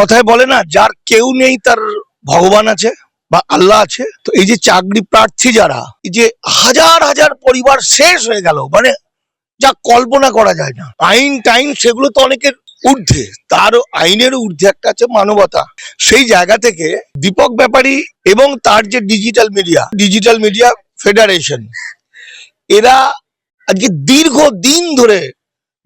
কথায় বলে না, যার কেউ নেই তার ভগবান আছে বা আল্লাহ আছে। তো এই যে চাকরি প্রার্থী যারা, এই যে হাজার হাজার পরিবার শেষ হয়ে গেল মানে যা কল্পনা করা যায় না। আইন টাইন সেগুলো তো অনেকের ঊর্ধ্বে তার আইনের ঊর্ধ্বে একটা আছে মানবতা। সেই জায়গা থেকে দীপক ব্যাপারী এবং তার যে digital media digital media federation, এরা আজকে দীর্ঘ দিন ধরে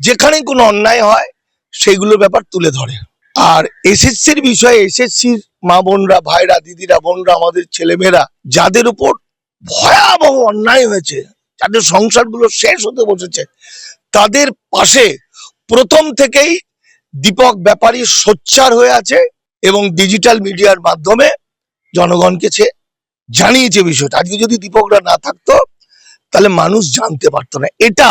যেখানে কোনো অন্যায় হয়, সেইগুলোর ব্যাপার তুলে ধরে। আর এসএসসির বিষয়ে এসএসসির মা বোনরা, ভাইরা, দিদিরা, বোনরা, আমাদের ছেলেমেয়েরা, যাদের উপর ভয়াবহ অন্যায় হয়েছে, যাদের সংসারগুলো শেষ হতে বসেছে, তাদের পাশে প্রথম থেকেই দীপক ব্যাপারী সোচ্চার হয়ে আছে এবং ডিজিটাল মিডিয়ার মাধ্যমে জনগণকে সে জানিয়েছে বিষয়টা। আজকে যদি দীপকরা না থাকতো, তাহলে মানুষ জানতে পারতো না। এটা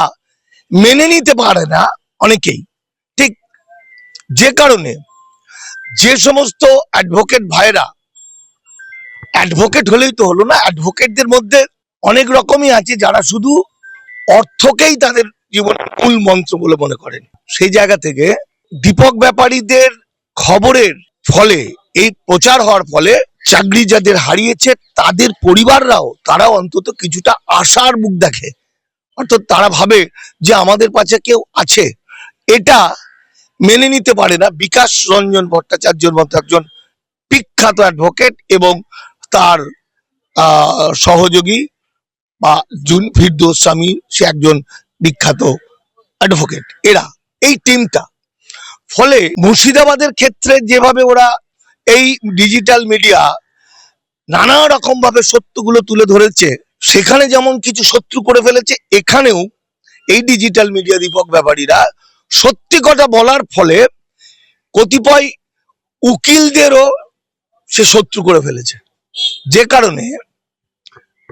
মেনে নিতে পারে না অনেকেই। ঠিক যে কারণে যে সমস্ত অ্যাডভোকেট ভাইরা অ্যাডভোকেট হলেই তো হলো না অ্যাডভোকেটদের মধ্যে অনেক রকমই আছে যারা শুধু অর্থকেই তাদের জীবনের মূল মন্ত্র বলে মনে করেন। সেই জায়গা থেকে দীপক ব্যাপারীদের খবরের ফলে, এই প্রচার হওয়ার ফলে চাকরি যাদের হারিয়েছে, তাদের পরিবাররাও তারা অন্তত কিছুটা আশার মুখ দেখে। অর্থাৎ তারা ভাবে যে আমাদের পাশে কেউ আছে। এটা মেনে নিতে পারে না। বিকাশ রঞ্জন ভট্টাচার্যর মতো একজন বিখ্যাত অ্যাডভোকেট এবং তার সহযোগী বা জুন ফিরদোস স্বামী, সে একজন বিখ্যাত অ্যাডভোকেট এরা, এই টিমটা ফলে মুর্শিদাবাদের ক্ষেত্রে যেভাবে ওরা এই ডিজিটাল মিডিয়া নানা রকম ভাবে সত্যগুলো তুলে ধরেছে, সেখানে যেমন কিছু শত্রু করে ফেলেছে, এখানেও এই ডিজিটাল মিডিয়া দীপক ব্যাপারীরা সত্যি কথা বলার ফলে কতিপয় উকিলদেরও সে শত্রু করে ফেলেছে। যে কারণে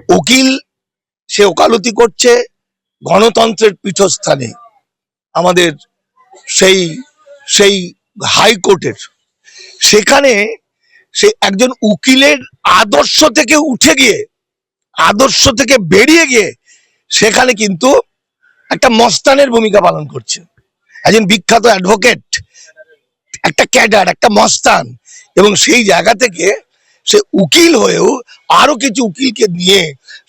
উকিল সে ওকালতি করছে, গণতন্ত্রের পীঠস্থানে। আমাদের সেই সেই হাইকোর্টের। সেখানে সে একজন উকিলের আদর্শ থেকে উঠে গিয়ে, আদর্শ থেকে বেরিয়ে গিয়ে সেখানে কিন্তু একটা মস্তানের ভূমিকা পালন করছে। একজন বিখ্যাত অ্যাডভোকেট, একটা ক্যাডার, একটা মস্তান, এবং সেই জায়গা থেকে সে উকিল হয়েও আরও কিছু উকিলকে নিয়ে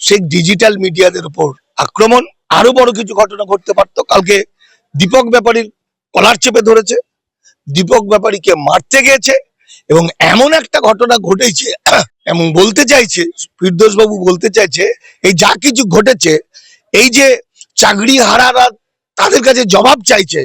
সে ডিজিটাল মিডিয়াদের উপর আক্রমণ, আরও বড় কিছু ঘটনা ঘটতে পারতো। কালকে দীপক ব্যাপারীর কলার চেপে ধরেছে। দীপক ব্যাপারীকে মারতে গিয়েছে এবং এমন একটা ঘটনা ঘটেছে এমন বলতে চাইছে ফিরদোস বাবু বলতে চাইছে, এই যা কিছু ঘটেছে, এই যে চাকরি হারারা তাদের কাছে জবাব চাইছে